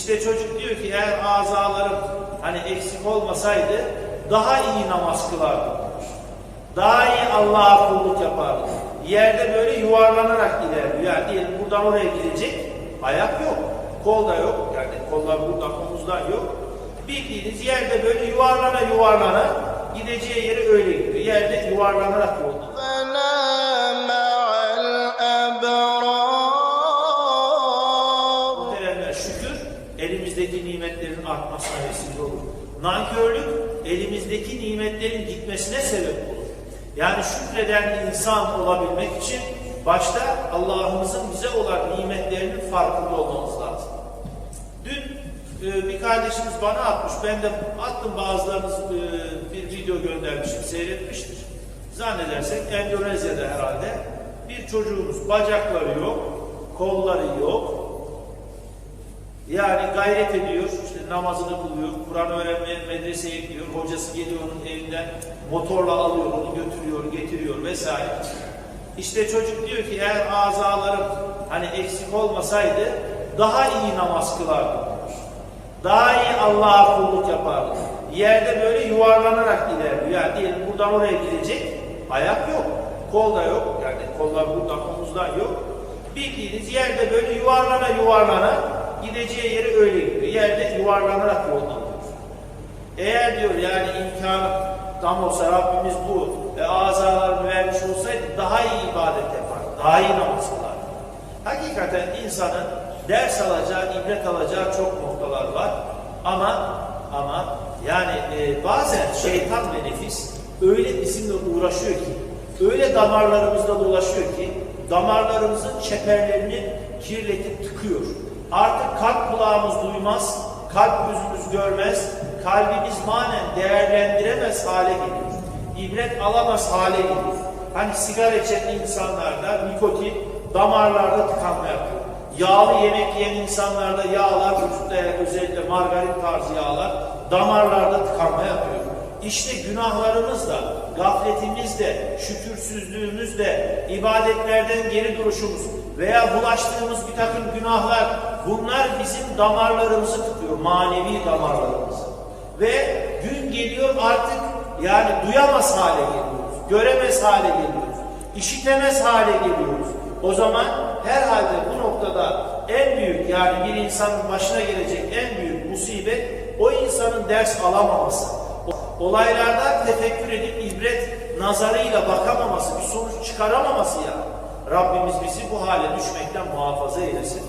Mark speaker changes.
Speaker 1: İşte çocuk diyor ki eğer azalarım hani eksik olmasaydı daha iyi namaz kılardım. Daha iyi Allah'a kulluk yapardım. Yerde böyle yuvarlanarak ilerliyor. Yani diyelim buradan oraya gidecek ayak yok. Kol da yok. Yani kollar buradan omuzdan yok. Bildiğiniz yerde böyle yuvarlana yuvarlana gideceği yere öyle gidiyor. Yerde yuvarlanarak yolda. Elimizdeki nimetlerin artmasına vesile olur. Nankörlük elimizdeki nimetlerin gitmesine sebep olur. Yani şükreden insan olabilmek için başta Allah'ımızın bize olan nimetlerinin farkında olmamız lazım. Dün e, bir kardeşimiz bana atmış, ben de attım bazılarınız e, bir video göndermişim, seyretmiştir. Zannedersek Endonezya'da herhalde bir çocuğumuz bacakları yok, kolları yok, yani gayret ediyor, işte namazını kılıyor, Kur'an öğrenmeye medreseye gidiyor, hocası geliyor onun evinden motorla alıyor, onu götürüyor, getiriyor vesaire. İşte çocuk diyor ki eğer azalarım hani eksik olmasaydı daha iyi namaz kılardım diyor. Daha iyi Allah'a kulluk yapardım. Yerde böyle yuvarlanarak ilerliyor. Yani diyelim buradan oraya gidecek ayak yok, kol da yok. Yani kollar buradan omuzdan yok. Bildiğiniz yerde böyle yuvarlana yuvarlana gideceği yere öyle gidiyor. Yerde yuvarlanarak yoldan gidiyor. Eğer diyor yani imkan tam olsa Rabbimiz bu ve azalarını vermiş olsaydı daha iyi ibadet yapar, daha iyi namaz kılar. Hakikaten insanın ders alacağı, ibret alacağı çok noktalar var. Ama ama yani e, bazen şeytan ve nefis öyle bizimle uğraşıyor ki, öyle damarlarımızda dolaşıyor ki, damarlarımızın çeperlerini kirletip tıkıyor. Artık kalp kulağımız duymaz, kalp gözümüz görmez, kalbimiz manen değerlendiremez hale geliyor. İbret alamaz hale geliyor. Hani sigara içen insanlarda nikotin damarlarda tıkanma yapıyor. Yağlı yemek yiyen insanlarda yağlar, vücutta özellikle margarin tarzı yağlar damarlarda tıkanma yapıyor. İşte günahlarımız da, gafletimiz de, şükürsüzlüğümüz de, ibadetlerden geri duruşumuz veya bulaştığımız bir takım günahlar bunlar bizim damarlarımızı tutuyor, manevi damarlarımızı. Ve gün geliyor artık yani duyamaz hale geliyoruz, göremez hale geliyoruz, işitemez hale geliyoruz. O zaman herhalde bu noktada en büyük yani bir insanın başına gelecek en büyük musibet o insanın ders alamaması. Olaylardan tefekkür edip ibret nazarıyla bakamaması, bir sonuç çıkaramaması ya. Rabbimiz bizi bu hale düşmekten muhafaza eylesin.